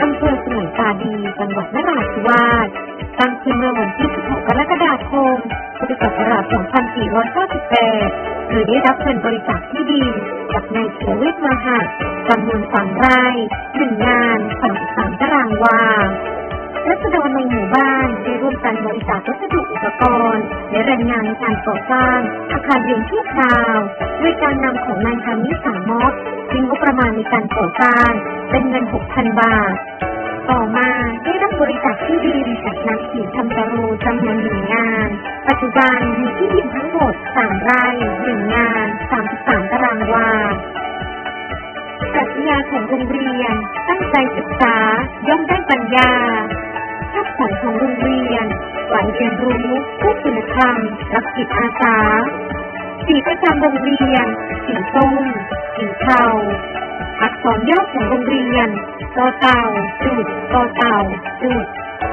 อำเภอสมุทรปราดีจังหวัดนราธิวาสตั้งขึ้นเมื่อวันที่ 16 กรกฎาคม พุทธศักราช 2498 โดยได้รับเงินบริจาคที่ดินจากนายเฉลิมมหาจำนวน3ไร่หนึ่งงาน33ตารางวา รัษฎรในหมู่บ้านได้ร่วมกันบริจาควัสดุอุปกรณ์และแรงงานในการก่อสร้างอาคารเรียนชั่วคราวด้วยการนำของนายคามิสามอสทิ้งงบประมาณในการก่อสร้างเป็นเงิน 6,000 บาท ต่อมาได้รับบริจาคที่ดินจากนางศรีธรรมตโรจำนวนหนึ่งงาน ปัจจุบันมีที่ดินทั้งหมด 3 ไร่หนึ่งงาน 33 ตารางวาปรัชญาของโรงเรียนตั้งใจศึกษาย่อมได้ปัญญา ภาพฝันของโรงเรียนหวังเรียนรู้ผู้คุณธรรมรักจิตอาสาสีประจำโรงเรียนสีส้มสีเทาอักษรย่อของโรงเรียนตอเต่าจุดตอเต่าจุด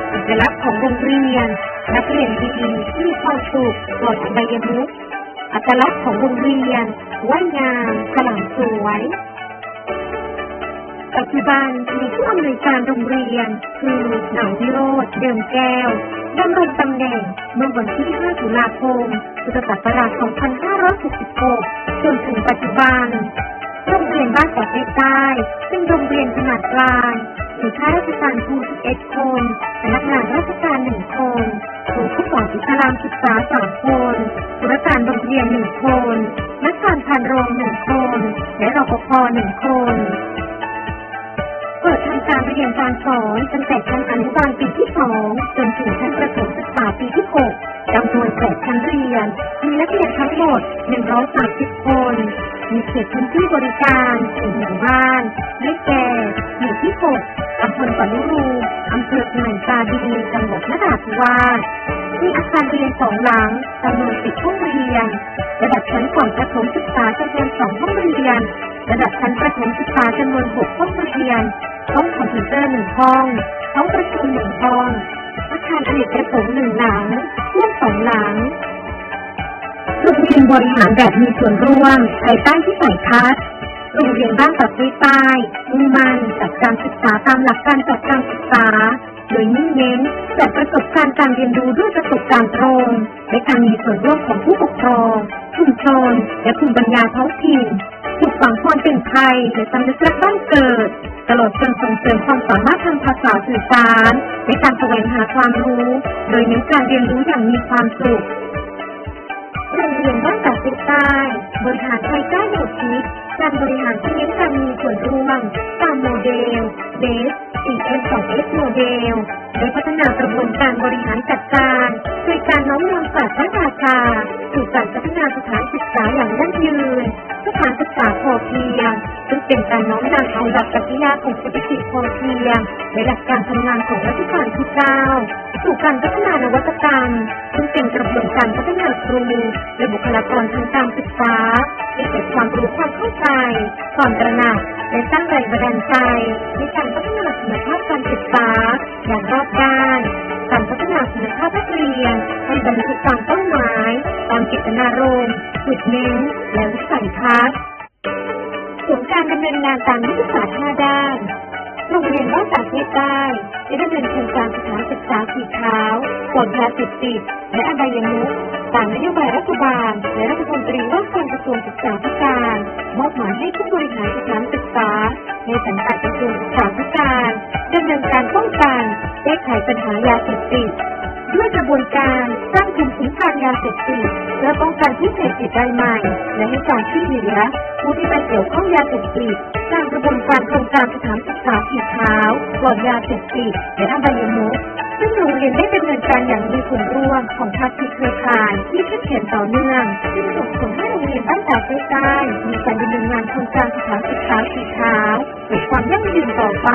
เอกลักษณ์ของโรงเรียน นักเรียนดีที่มีความสุขปลอดอบายมุขอัตลักษณ์ของโรงเรียนว่างามขลังสวย ปัจจุบันมีผู้อำนวยการโรงเรียน คือหนายวิโรธเดิมแก้วดำรงตำแหน่งเมื่อวันที่ 5 ตุลาคม พุทธศักราช 2566 จนถึงปัจจุบัน โรงเรียนบ้านปอดใต้เป็นโรงเรียนขนาดกลางมีข้าราชการครู11คนพนักงานราชการ 1 คนครูผู้สอนอิสลามศึกษา 3 คนธุรการโรงเรียน 1 คน นักการพันโรง 1 คน และรปภ 1 คน การสอนตั้งแต่ชั้นอนุบาลปีที่2จนถึงชั้นประถมศึกษาปีที่6จำนวน8ชั้นเรียน มีนักเรียนทั้งหมด 130 คน มีเขตพื้นที่บริการสี่หมู่บ้านได้แก่หมู่ที่6ตำบลปะนุรูอำเภอเมืองตาดีจังหวัดนราธิวาสมีอาคารเรียนสองหลังจำนวนสิบห้องเรียน ระดับชั้นก่อนประถมศึกษาจำนวนสองห้องเรียน ระดับชั้นประถมศึกษาจำนวนหกห้องเรียน ห้องคอมพิวเตอร์หนึ่งห้องห้องประชุมหนึ่งห้องอาคารอเนกประสงค์หนึ่งหลังห้องสองหลังโรงเรียนบริหารแบบมีส่วนร่วมภายใต้ที่ใส่ทัศโรงเรียนบ้านตัดด้ยใต้มุ่งมั่นจัดการศึกษาตามหลักการจัดการศึกษา โดยมุ่งเน้นจัดประสบการณ์การเรียนรู้ด้วยประสบการณ์ตรงและการมีส่วนร่วมของผู้ปกครองชุมชนและภูมิปัญญาท้องถิ่นปลูกฝังความเป็นไทยและสำนึกรักบ้านเกิด ตลอดจนส่งเสริมความสามารถทางภาษาสื่อสารและการแสวงหาความรู้ โดยเน้นการเรียนรู้อย่างมีความสุขโรงเรียนบ้านตากติดใต้บริหารภายใต้แนวคิดการบริหารที่เน้นการมีส่วนร่วมตามโมเดลเบส 4S 2S โมเดลโดยพัฒนากระบวนการบริหารจัดการโดยการน้อมนำศาสตร์พระราชาสู่การพัฒนาสถานศึกษาอย่างยั่งยืน สถานศึกษาพอเพียง เป็นการน้อมนำเอาหลักปรัชญาของเศรษฐกิจพอเพียงและหลักการทำงานของรัชกาลที่9สู่การพัฒนานวัตกรรม ซึ่งเป็นกระบวนการพัฒนาครูและบุคลากรทางการศึกษาให้เกิดความรู้ความเข้าใจความตระหนักและสร้างแรงบันดาลใจในการพัฒนาคุณภาพการศึกษาอย่างรอบด้านการพัฒนาคุณภาพนักเรียนให้บรรลุตามเป้าหมายตามเจตนารมณ์จุดเน้นและวิสัยทัศน์ ส่วนการดำเนินงานตามยุทธศาสตร์5ด้าน โรงเรียนบ้านตากใต้ได้ดำเนินโครงการสถานศึกษาสีขาวปลอดยาเสพติดและอบายมุขตามนโยบายรัฐบาล และรัฐมนตรีว่าการกระทรวงศึกษาธิการ มอบหมายให้ผู้บริหารสถานศึกษา ในสังกัดกระทรวงศึกษาธิการดำเนินการป้องกันแก้ไขปัญหายาเสพติด ด้วยกระบวนการสร้างภูมิคุ้มกันยาเสพติดเพื่อป้องกันผู้เสพติดรายใหม่ และให้การช่วยเหลือผู้ที่ไปเกี่ยวข้องยาเสพติดสร้างกระบวนการโครงการสถานศึกษาสีขาวปลอดยาเสพติดและอบายมุขซึ่งโรงเรียนได้ดำเนินการอย่างมีส่วนร่วมของภาคีเครือข่ายที่เข้มแข็งต่อเนื่องซึ่งส่งผลให้โรงเรียนบ้านตาใต้มีการดำเนินงานโครงการสถานศึกษาสีขาวเกิดความยั่งยืนต่อไป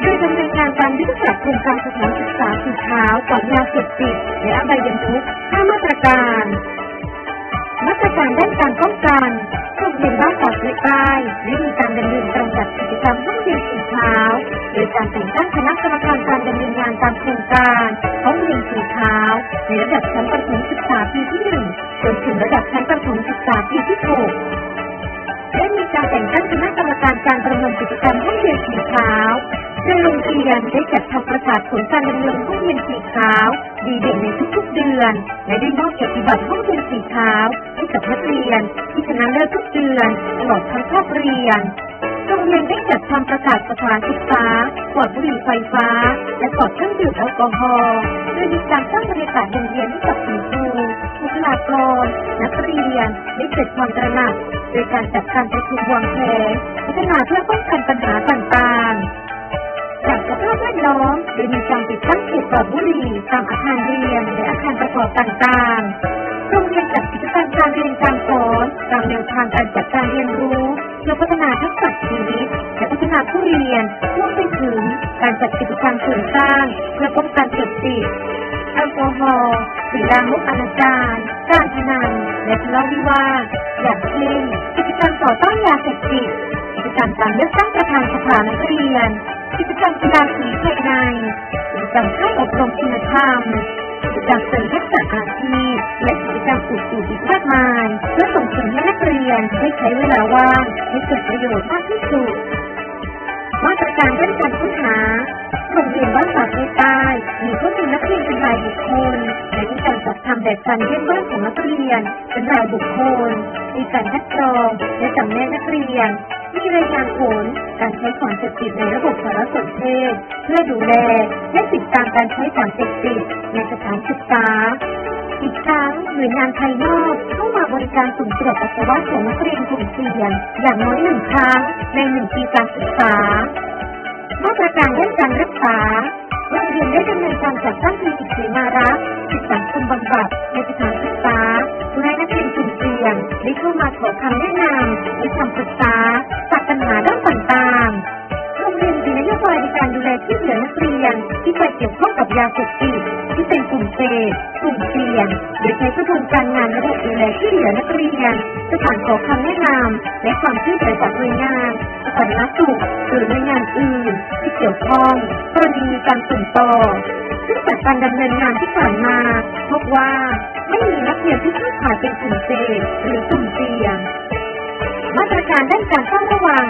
โดยดำเนินงานตามยุทธศาสตร์โครงการสถานศึก ษาสีขาวปลอดยาเสพติดและอบายมุข5มาตรการ มาตรการด้านการป้องกันโรงเรียนบ้านตากใต้ได้มีการดำเนินการจัดกิจกรรมห้องเรียนสีขาว โดยการแต่งตั้งคณะกรรมการการดำเนินงานตามโครงการห้องเรียนสีขาวในระดับชั้นประถมศึกษาปีที่หนึ่งจนถึงระดับชั้นประถมศึกษาปีที่หกได้มีการแต่งตั้งคณะกรรมการการประเมินกิจกรรมห้องเรียนสีขาว โดยโรงเรียนได้จัดทำประกาศผลการดำเนินห้องเรียนสีขาว ดีเด่นในทุกๆเดือน และได้มอบเกียรติบัตรห้องเรียนสีขาวให้กับนักเรียนที่ชนะเลิศทุกเดือนตลอดทั้งคาบเรียนโรงเรียนได้จัดทำประกาศสถานศึกษาปลอดบุหรี่ไฟฟ้า และปลอดเครื่องดื่มแอลกอฮอล์โดยมีการสร้างบรรยากาศโรงเรียนให้กับคุณครูบุคลากร นักเรียนได้เกิดความตระหนักโดยการจัดการประชุมวางแผนพัฒนาเพื่อป้องกันปัญหาต่างๆ พแวดล้อมโดยมีการติดตั้งเขตปลอดบุหรี่ตามอาคารเรียนและอาคารประกอบต่างๆ โรงเรียนจัดกิจกรรมการเรียนการสอนตามแนวทางการจัดการเรียนรู้เพื่อพัฒนาทักษะชีวิตและพัฒนาผู้เรียนรวมไปถึงการจัดกิจกรรมเสริมสร้างเพื่อป้องกันเสพติดแอลกอฮอล์สิ่งลามกอนาจารการพนันและทะเลาะวิวาทอย่างเช่นกิจกรรมต่อต้านยาเสพติดกิจกรรมการเลือกตั้งประธานสภานักเรียน กิจกรรมกีฬาสีภายในกิจกรรมค่ายอบรมคุณธรรมกิจกรรมเสริมทักษะอาชีพและกิจกรรมอื่นๆอีกมากมายเพื่อส่งเสริมให้นักเรียนได้ใช้เวลาว่างให้เกิดประโยชน์มากที่สุดมาตรการด้านการค้นหาโรงเรียนบ้านปากใต้มีข้อมูลนักเรียนเป็นรายบุคคลและมีการจัดทำแบบการเยี่ยมบ้านของนักเรียนเป็นรายบุคคลมีการคัดกรองและจำแนกนักเรียน มีรายงานผลการใช้สารเสพติดในระบบสารสนเทศ เพื่อดูแลและติดตามการใช้สารเสพติดในสถานศึกษา อีกทั้งหน่วยงานภายนอกเข้ามาบริการสุ่มตรวจปัสสาวะของนักเรียนกลุ่มเสี่ยงอย่างน้อยหนึ่งครั้งในหนึ่งปีการศึกษา มาตรการด้านการรักษาโรงเรียนได้ดำเนินการจัดตั้งคลินิกเสมารักษ์จิตสังคมบำบัดในสถานศึก กลุ่มเสี่ยงกลุ่มเสี่ยงโดยใช้กระบวนการงานระบบดูแลช่วยเหลือนักเรียนสถานขอคำแนะนำและความช่วยเหลือจากหน่วยงานสาธารณสุขหรือหน่วยงานอื่นที่เกี่ยวข้องกรณีมีการส่งต่อซึ่งจากการดำเนินงานที่ผ่านมาพบว่าไม่มีนักเรียนที่เข้าข่ายเป็นกลุ่มเสี่ยงหรือกลุ่มเสี่ยง มาตรการด้านการเฝ้าระวัง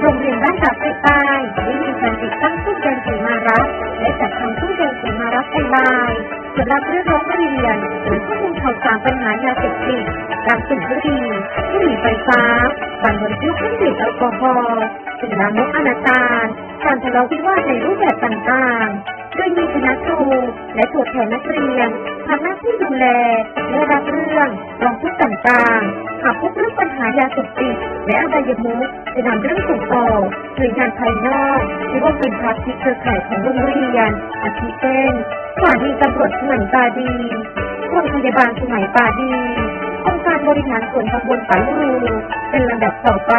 โรงเรียนบ้านตากใต้ได้มีการติดตั้งตู้เย็นสีมารับและจัดทำตู้เย็นสีมารับออนไลน์สำหรับเรื่องร้องเรียนหรือข้อมูลข่าวสารปัญหายาเสพติดการสูบบุหรี่บุหรี่ไฟฟ้าการบรรทุกเครื่องดื่มแอลกอฮอล์สิ่งลามกอนาจารการทะเลาะวิวาทในรูปแบบต่างๆ โดยมีคณะครูและตัวแทนนักเรียนทำหน้าที่ดูแลและรับเรื่องร้องทุกข์ต่างๆหากพบเรื่องปัญหายาเสพติดและอบายมุขจะนำเรื่องส่งต่อหน่วยงานภายนอกที่ว่าเป็นภาคีเครือข่ายของโรงเรียนอาทิเช่นสถานีตำรวจสมัยปาดีโรงพยาบาลสมัยปาดีองค์การบริหารส่วนตำบลปาลูเป็นลำดับต่อไป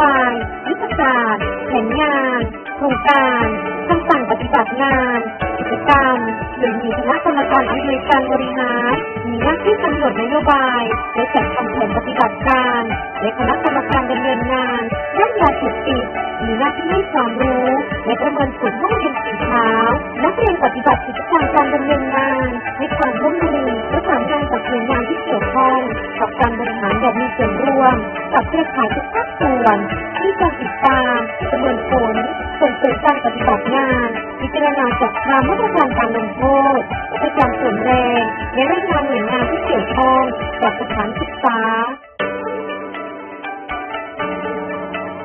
บาย ยุทธศาร์แผนงานโครงการคำสั่งปฏิบัติงานกิจกรรมโดยมีคณะกรรมการอำนวยการบริหาร มีหน้าที่กำหนดนโยบายและจัดทำแผนปฏิบัติการและคณะกรรมการดำเนินงานด้านยาเสพติดมีหน้าที่ให้ความรู้และประเมินผลห้องเรียนสีขาวนักเรียนปฏิบัติกิจกรรมการดำเนินงานให้ความร่วมมือและสานงานกับหน่วยงานที่เกี่ยวข้องกับการบริหารแบบมีส่วนร่วม กับเครือข่ายทุกภาค วนที่จะติดตามประเมินผลส่งเสริมการปฏิบัติงาน พิจารณาจัดทำมาตรการการลงโทษและกาส่วนแรงและรายงานหน่วยงานที่เกี่ยวข้องจากสถานศึกษา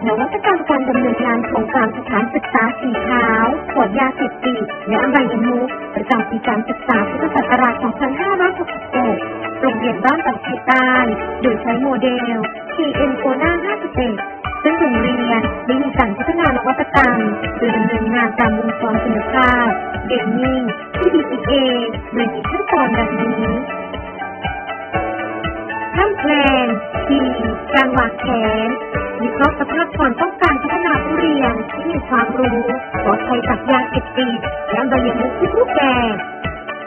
นวัตกรรมการดำเนินงานโครงการสถานศึกษาสีขาวปลอดยาเสพติดและอบายมุขประจำปีการศึกษาพุทธศักราช 2566 โรงเรียนบ้านตัดไทยใต้โดยใช้โมเดล TN โ o นา 51ซึ่งโรงเรียนได้มีการพัฒนานวัตกรรมโดยดำเนินงานตามวงจรคุณภาพเดนนิ่ง PDCA โดยมีขั้นตอนดังนี้ขั้นแพลนทีการวางแผนวิเคราะห์สภาพความต้องการพัฒนาผู้เรียนที่มีความรู้ปลอดภัยจากยาเสพติดและอบายมุขทุกรูปแบบ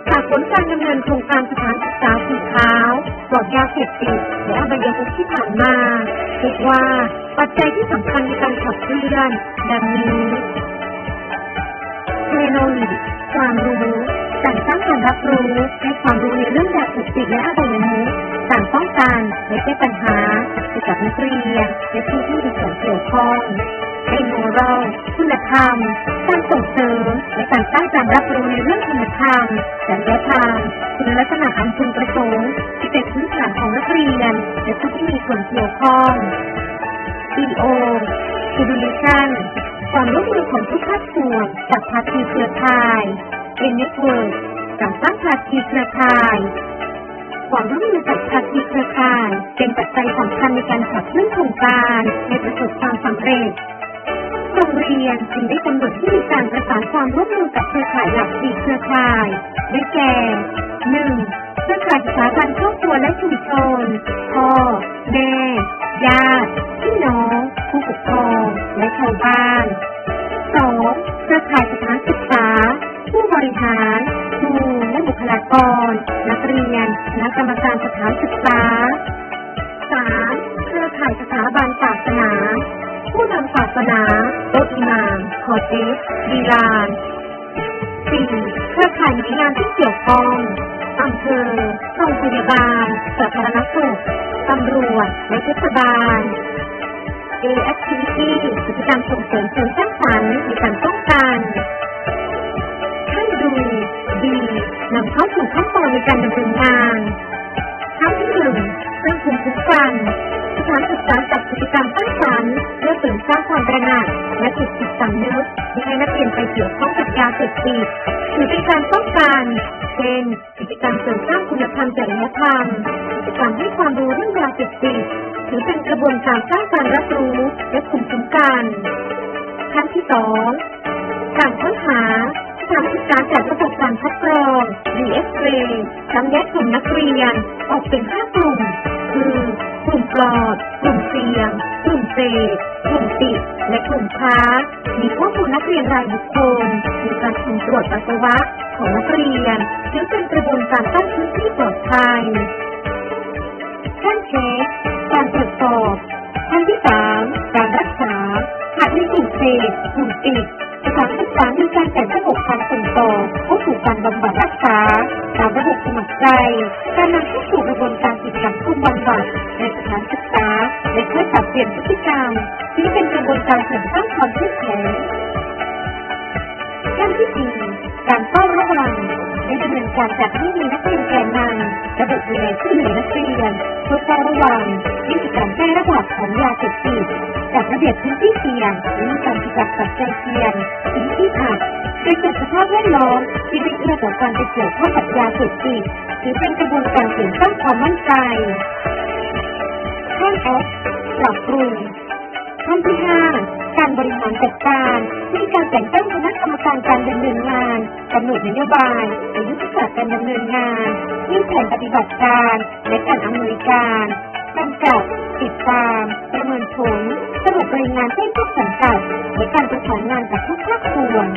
จากผลการดำเนินโครงการสถานศึกษาสีขาว ปลอดยาเสพติดและอบายมุขที่ผ่านมาเรียกว่าปัจจัยที่สำคัญในการขับเคลื่อนดังนี้เทคโนโลยีความรู้การสร้างการรับรู้ให้ความรู้ในเรื่องยาเสพติดและอบายมุขการป้องกันและแก้ปัญหาเกี่ยวกับนักเรียนและผู้ที่มีส่วนเกี่ยวข้องให้โมรัลคุณธรรมการส่งเสริมและการสร้างการรับรู้ในเรื่องคุณธรรมจริยธรรมคุณลักษณะอันพึงประสงค์ เป็นพื้นฐานของนักเรียนและผู้ที่มีส่วนเกี่ยวข้อง CDO Coordination ความร่วมมือของทุกภาคส่วนจากภาคีเครือข่ายเป็น Network กการสร้างภาคีเครือข่ายความร่วมมือกับภาคีเครือข่ายเป็นปัจจัยสำคัญในการขับเคลื่อนโครงการให้ประสบความสำเร็จโรงเรียนจึงได้กำหนดที่มีการประสานความร่วมมือกับเครือข่ายหลักสี่เครือข่าย ได้แก่ 1. เพื่อการศึกษาการครอบครัวและชุมชนพ่ พยาบาล สาธารณสุขตำรวจ และเทศบาล A activity กิจกรรมส่งเสริมเชิงสร้างสรรค์ในการป้องกันขั้นดู D นำเข้าสู่ขั้นตอนในการดำเนินงานขั้นที่หนึ่งสร้างภูมิคุ้มกันสถานศึกษาจัดกิจกรรมสร้างสรรค์เพื่อเสริมสร้างความระหนักและปลุกจิตสำนึกที่ให้นักเรียนไปเกี่ยวข้องกับยาเสพติดถือเป็นการป้องกันเช่น กิจกรเสริมสร้างคุณธรรมจริยธรรมกิจกรรมให้ความรู้เรื่องยาเสพติดถือเป็นกระบวนการสร้างการรับรู้และภูมิคุ้มกันขั้นที่สองการค้นหาสถานศึกษาจัดระบบการคัดกรอง DSA จำแยกกลุ่มนักเรียน ออกเป็น5กลุ่ม คือกลุ่มปลอด กลุ่มเสี่ยง กลุ่มเสพกลุ่มติด และกลุ่มค้า มีข้อมูลนักเรียนรายบุคคล มีการสุ่มตรวจปัสสาวะ ของนักเรียนถือเป็นกระบวนการตั้งพื้นที่ปลอดภัยขั้นเช็คการตรวจสอบขั้นที่สามการรักษาหากมีกลุ่มเสพกลุ่มติดสถานศึกษามีการจัดระบบการส่งต่อเข้าสู่การบำบัดรักษาตามระบบสมัครใจ การนำเข้าสู่กระบวนการติดกับคุมบำบัดในสถานศึกษาและค่อยปรับเปลี่ยนพฤติกรรมที่เป็นกระบวนการเสริมสร้างความเข้มแข็งขั้นที่สี่ การเฝ้าระวังในดำเนินการจัดให้มีนักเรียนแกนนำระบบดูแลช่วยเหลือนักเรียนเพื่อเฝ้าระวังที่มีการแพร่ระบาดของยาเสพติดจัดระเบียบพื้นที่เสี่ยงและมีการจัดปัจจัยเสี่ยงพื้นที่อับโดยจัดสภาพแวดล้อมที่ไม่เอื้อต่อการไปเกี่ยวข้องกับยาเสพติดถือเป็นกระบวนการเสริมสร้างความมั่นใจขั้น F ปรับปรุงขั้นที่ 5 การบริหารจัดการมีการแต่งตั้งคณะกรรมการการดำเนินงาน กำหนดนโยบายและยุทธศาสตร์การดำเนินงานมีแผนปฏิบัติการ และการอำนวยการกำกับ ติดตาม ประเมินผลสรุปรายงานให้ทุกสังกัดและการประสานงานกับทุกภาคส่วน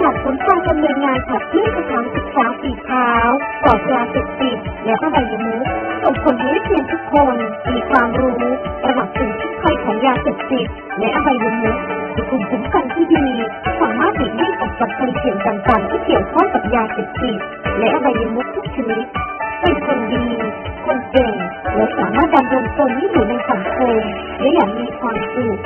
จากผลการดำเนินงานขับเคลื่อนสถานศึกษาสีขาวปลอดยาเสพติดและอบายมุขส่งผล ยมุขทุกชนิดเป็นคนดี คนเก่งและสามารถดำรงตนให้อยู่ในสังคมได้อย่างมีความสุข